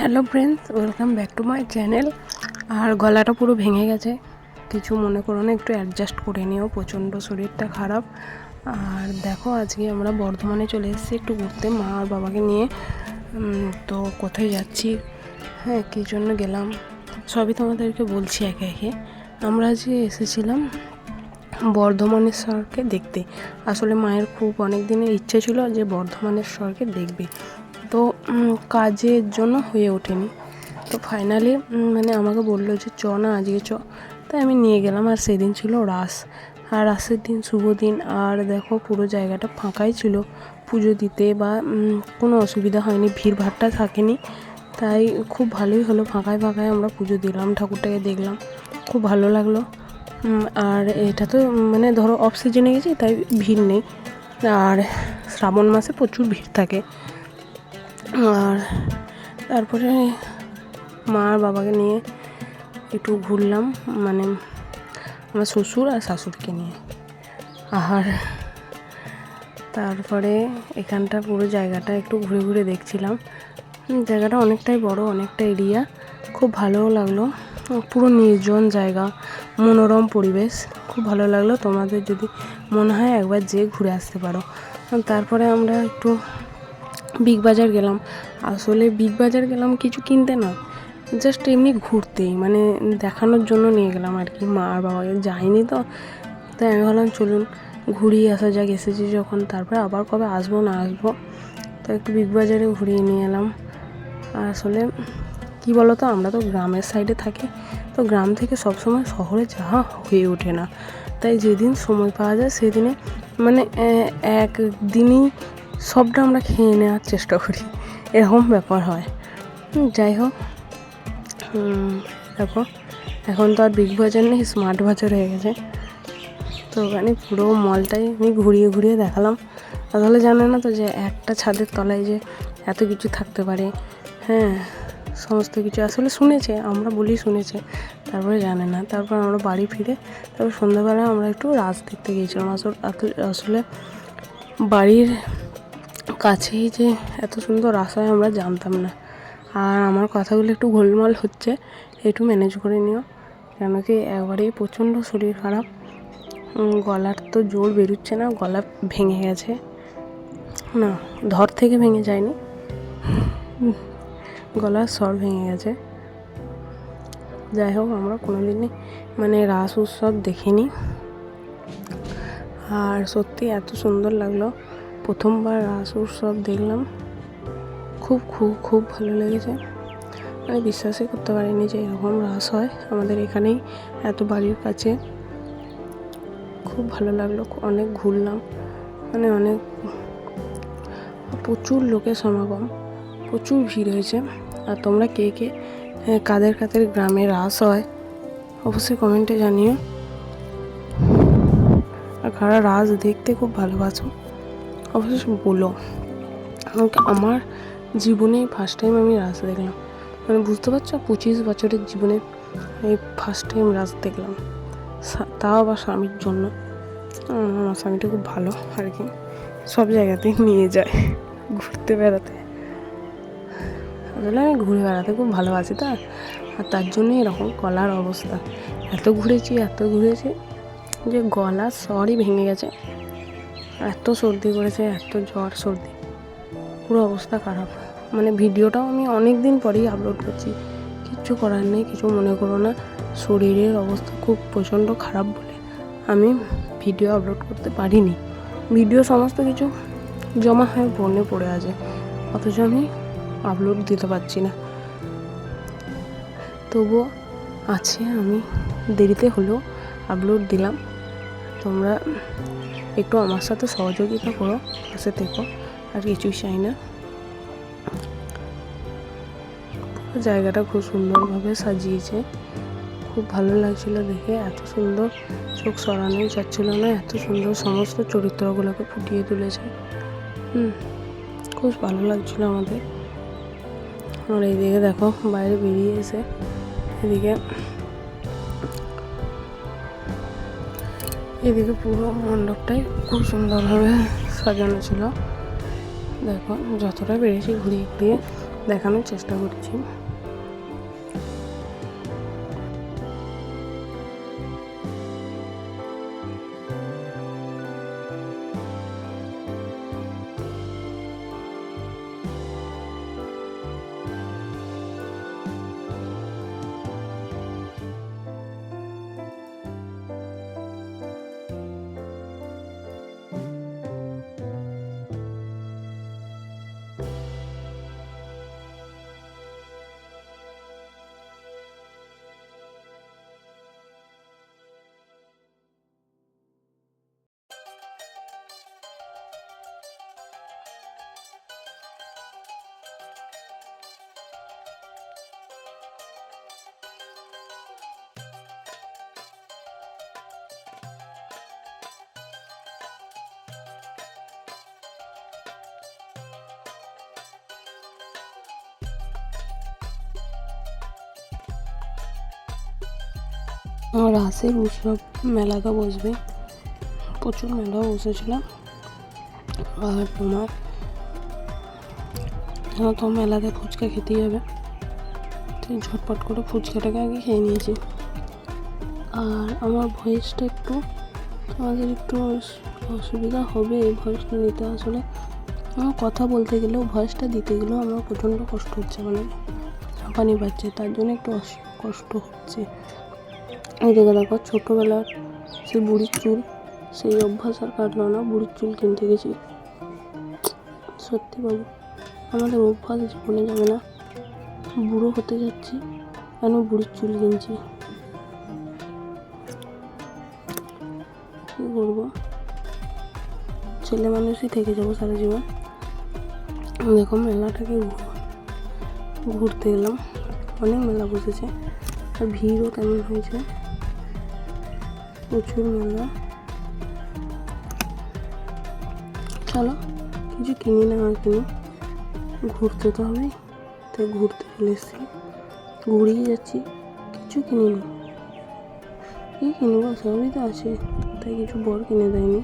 Hello friends welcome back to my channel আর গলাটা পুরো ভেঙে গেছে। কিছু মনে করো না, একটু অ্যাডজাস্ট করে নিও, প্রচণ্ড শরীরটা খারাপ। আর দেখো, আজকে আমরা বর্ধমানে চলে এসেছি একটু ঘুরতে, মা আর বাবাকে নিয়ে। তো কোথায় যাচ্ছি? হ্যাঁ কী জন্য গেলাম? সবই তোমাদেরকে বলছি একে একে। আমরা আজকে এসেছিলাম বর্ধমানের বর্ধমানেশ্বরকে দেখতে। আসলে মায়ের খুব অনেক দিনের ইচ্ছে ছিল যে বর্ধমানের বর্ধমানেশ্বরকে দেখবে। তো কাজের জন্য হয়ে ওঠেনি। তো ফাইনালি মানে আমাকে বলল যে, চ না আজকে চ। তাই আমি নিয়ে গেলাম আর সেদিন ছিল রাস। আর রাসের দিন শুভ দিন। আর দেখো পুরো জায়গাটা ফাঁকাই ছিল। পুজো দিতে বা কোনো অসুবিধা হয়নি, ভিড়ভাড়টা থাকেনি। তাই খুব ভালোই হলো। ফাঁকায় ফাঁকায় আমরা পুজো দিলাম, ঠাকুরটাকে দেখলাম। খুব ভালো লাগল। আর এটা তো মানে ধরো অফ সিজনে গেছি, তাই ভিড় নেই। আর শ্রাবণ মাসে প্রচুর ভিড় থাকে। আর তারপরে মা আর বাবাকে নিয়ে একটু ঘুরলাম মানে আমার শ্বশুর আর শাশুড়িকে নিয়ে। আর তারপরে এখানটা পুরো জায়গাটা একটু ঘুরে ঘুরে দেখছিলাম। জায়গাটা অনেকটাই বড়, অনেকটা এরিয়া। খুব ভালোও লাগল। পুরো নির্জন জায়গা, মনোরম পরিবেশ। খুব ভালো লাগল। তোমাদের যদি মনে হয় একবার যেয়ে ঘুরে আসতে পারো। তারপরে আমরা একটু বিগ বাজার গেলাম। আসলে বিগ বাজার গেলাম কিছু কিনতে না জাস্ট এমনি ঘুরতেই মানে দেখানোর জন্য নিয়ে গেলাম আর কি। মা আর বাবাকে যাইনি তো, তাই আমি ভাবলাম চলুন ঘুরিয়ে আসা যাক এসেছি যখন, তারপরে আবার কবে আসব না আসব। তো একটু বিগ বাজারে ঘুরিয়ে নিয়ে এলাম। আসলে কী বলো তো আমরা তো গ্রামের সাইডে থাকি, তো গ্রাম থেকে সবসময় শহরে যাওয়া হয়ে ওঠে না। তাই যেদিন সময় পাওয়া যায় সেদিনে মানে এ- একদিনই সবটা আমরা খেয়ে নেওয়ার চেষ্টা করি। এরকম ব্যাপার হয়। যাই হোক। দেখো, এখন তো আর বিগ বাজার নেই স্মার্ট বাজার হয়ে গেছে। তো ওখানে পুরো মলটাই আমি ঘুরিয়ে ঘুরিয়ে দেখালাম। তাহলে জানে না তো যে একটা ছাদের তলায় যে এত কিছু থাকতে পারে? হ্যাঁ সমস্ত কিছু। আসলে শুনেছে, আমরা বলি শুনেছে, তারপরে জানে না। তারপর আমরা বাড়ি ফিরে, তারপর সন্ধ্যাবেলা আমরা একটু রাজ দেখতে গিয়েছিলাম। আসলে আসলে বাড়ির কাছেই যে এত সুন্দর রাস্তা আমরা জানতাম না। আর আমার কথাগুলো একটু গোলমাল হচ্ছে, একটু ম্যানেজ করে নিও। কেন কি একবারেই প্রচণ্ড শরীর খারাপ। গলার তো জোর বেরোচ্ছে না, গলা ভেঙে গেছে। না, ধর থেকে ভেঙে যায়নি। গলার স্বর ভেঙে গেছে। যাই হোক, আমরা কোনো দিনই মানে রাস উৎসব দেখিনি। আর সত্যি এত সুন্দর লাগল। প্রথমবার রাস উৎসব দেখলাম। খুব খুব খুব ভালো লেগেছে। মানে বিশ্বাসই করতে পারিনি যে এরকম রাস হয় আমাদের এখানেই এত বাড়ির কাছে। খুব ভালো লাগল, অনেক ঘুরলাম মানে অনেক প্রচুর লোকের সমাগম, প্রচুর ভিড় হয়েছে। আর তোমরা কে কে কাদের কাদের গ্রামে রাস হয়, অবশ্যই কমেন্টে জানিও। আর কারা রাস দেখতে খুব ভালোবাসো। অবশ্যই বলো আমাকে আমার জীবনে ফার্স্ট টাইম আমি রাস দেখলাম। মানে বুঝতে পারছ? পঁচিশ বছরের জীবনে এই ফার্স্ট টাইম রাস দেখলাম। তাও আবার স্বামীর জন্য। আমার স্বামীটা খুব ভালো আর কি। সব জায়গাতেই নিয়ে যায় ঘুরতে বেড়াতে। আমি ঘুরে বেড়াতে খুব ভালোবাসি তা। আর তার জন্যই এরকম গলার অবস্থা। এত ঘুরেছি এত ঘুরেছি যে গলার স্বরই ভেঙে গেছে। এত সর্দি করেছে, এত জ্বর, সর্দি। পুরো অবস্থা খারাপ। মানে ভিডিওটাও আমি অনেক দিন পরেই আপলোড করছি। কিচ্ছু করার নেই, কিছু মনে করো না। শরীরের অবস্থা খুব প্রচণ্ড খারাপ বলে আমি ভিডিও আপলোড করতে পারিনি। ভিডিও সমস্ত কিছু জমা হয়ে ফোনে পড়ে আছে। অথচ আমি আপলোড দিতে পারছি না। তবুও আছে আমি দেরিতে হলেও আপলোড দিলাম। তোমরা একটু আমার সাথে সহযোগিতা করো, পাশে থেকো, আর কিছুই চাই না। জায়গাটা খুব সুন্দরভাবে সাজিয়েছে। খুব ভালো লাগছিল দেখে। এত সুন্দর চোখ সরানোই যাচ্ছিল না, এত সুন্দর সমস্ত চরিত্রগুলোকে ফুটিয়ে তুলেছে। হুম, খুব ভালো লাগছিল আমাদের। আর এইদিকে দেখো, বাইরে বেরিয়ে এসে এদিকে এদিকে পুরো মণ্ডপটাই খুব সুন্দরভাবে সাজানো ছিল। দেখো, যতটা পেরেছি ঘুরিয়ে ঘুরিয়ে দেখানোর চেষ্টা করছি। রাসের উৎসব মেলাটা বসবে। প্রচুর মেলা বসেছিল আর তোমার? তো মেলাতে ফুচকা খেতেই হবে। তো ঝটপট করে ফুচকাটাকে আগে খেয়ে নিয়েছি। আর আমার ভয়েসটা একটু আমাদের একটু অসুবিধা হবে এই ভয়েসটা নিতে আসলে। আমার কথা বলতে গেলেও, ভয়েসটা দিতে গেলেও আমার প্রচণ্ড কষ্ট হচ্ছে মানে হাঁপানি পাচ্ছে তার জন্য একটু কষ্ট হচ্ছে। এই দেখো দেখো, ছোটোবেলার সেই বুড়ির চুল, সেই অভ্যাস আর কাটলো না, বুড়ির চুল কিনতে গেছি। সত্যি বাবু আমাদের অভ্যাস জীবনে যাবে না। বুড়ো হতে যাচ্ছি, কেন বুড়ির চুল কিনছি? কী করব? ছেলে মানুষই থেকে যাব সারা জীবন। দেখো, মেলাটাকে ঘুরতে এলাম অনেক মেলা বসেছে, আর ভিড়ও তেমন হয়েছে। প্রচুর মেলা চলো কিছু কিনি না আর কিনি, ঘুরতে তো হবে তাই ঘুরতে চলে এসেছি। ঘুরেই যাচ্ছি, কিছু কিনি না কি কিনবো, সবই তো আছে, তাই কিছু বর কিনে দেয়নি।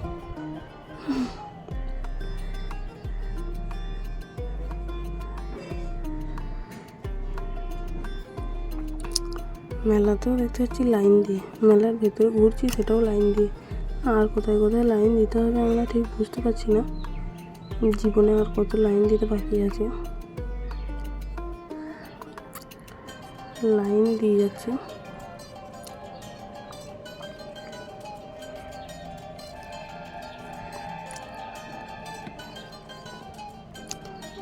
মেলাতেও দেখতে পাচ্ছি লাইন দিয়ে। মেলার ভেতরে ঘুরছি, সেটাও লাইন দিয়ে। আর কোথায় কোথায় লাইন দিতে হবে আমরা ঠিক বুঝতে পারছি না। জীবনে আর কত লাইন দিতে বাকি আছে? লাইন দিয়ে যাচ্ছে।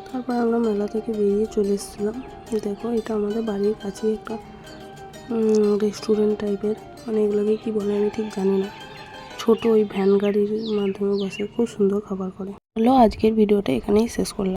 তারপর আমরা মেলা থেকে বেরিয়ে চলে এসেছিলাম। দেখো, এটা আমাদের বাড়ির কাছেই একটা রেস্টুরেন্ট টাইপের মানে এগুলোকে কী বলে আমি ঠিক জানি না। ছোট ওই ভ্যান গাড়ির মাধ্যমে বসে খুব সুন্দর খাবার করে। হলো আজকের ভিডিওটা এখানেই শেষ করলাম।